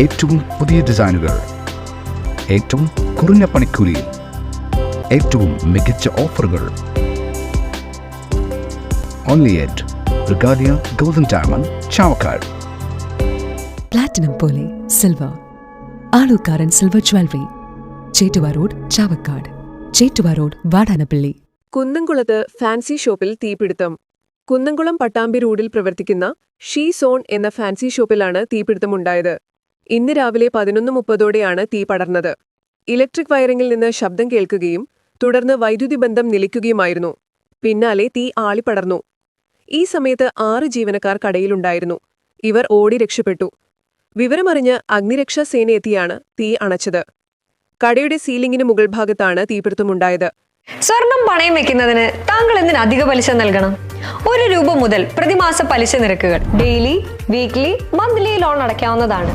ഏറ്റവും പുതിയ ഡിസൈനുകൾ ഏറ്റവും കുറഞ്ഞ പണിക്കൂലിയിൽ ഏറ്റവും മികച്ച ഓഫറുകൾ. Only at Regalia golden diamond Chavakkad platinum പോലെ silver Alukkaran silver jewellery Chettuva road Chavakkad Chettuva road Vadanappally കുന്നംകുളത്ത് ഫാൻസി ഷോപ്പിൽ തീപിടുത്തം. കുന്നംകുളം പട്ടാമ്പി റോഡിൽ പ്രവർത്തിക്കുന്ന ഷീ സോൺ എന്ന ഫാൻസി ഷോപ്പിലാണ് തീപിടുത്തമുണ്ടായത്. ഇന്ന് രാവിലെ പതിനൊന്ന് മുപ്പതോടെയാണ് തീ പടർന്നത്. ഇലക്ട്രിക് വയറിംഗിൽ നിന്ന് ശബ്ദം കേൾക്കുകയും തുടർന്ന് വൈദ്യുതി ബന്ധം നിലയ്ക്കുകയുമായിരുന്നു. പിന്നാലെ തീ ആളിപ്പടർന്നു ഈ സമയത്ത് ആറ് ജീവനക്കാർ കടയിലുണ്ടായിരുന്നു. ഇവർ ഓടി രക്ഷപ്പെട്ടു. വിവരമറിഞ്ഞ് അഗ്നിരക്ഷാ സേന എത്തിയാണ് തീ അണച്ചത്. കടയുടെ സീലിംഗിന് മുകൾ ഭാഗത്താണ് തീപിടുത്തമുണ്ടായത്. സ്വർണം പണയം വെക്കുന്നതിന് താങ്കൾ എന്തിന് അധിക പലിശ നൽകണം? ഒരു രൂപ മുതൽ പ്രതിമാസ പലിശ നിരക്കുകൾ ഡെയിലി വീക്ക്ലി മന്ത്ലി ലോൺ അടയ്ക്കാവുന്നതാണ്.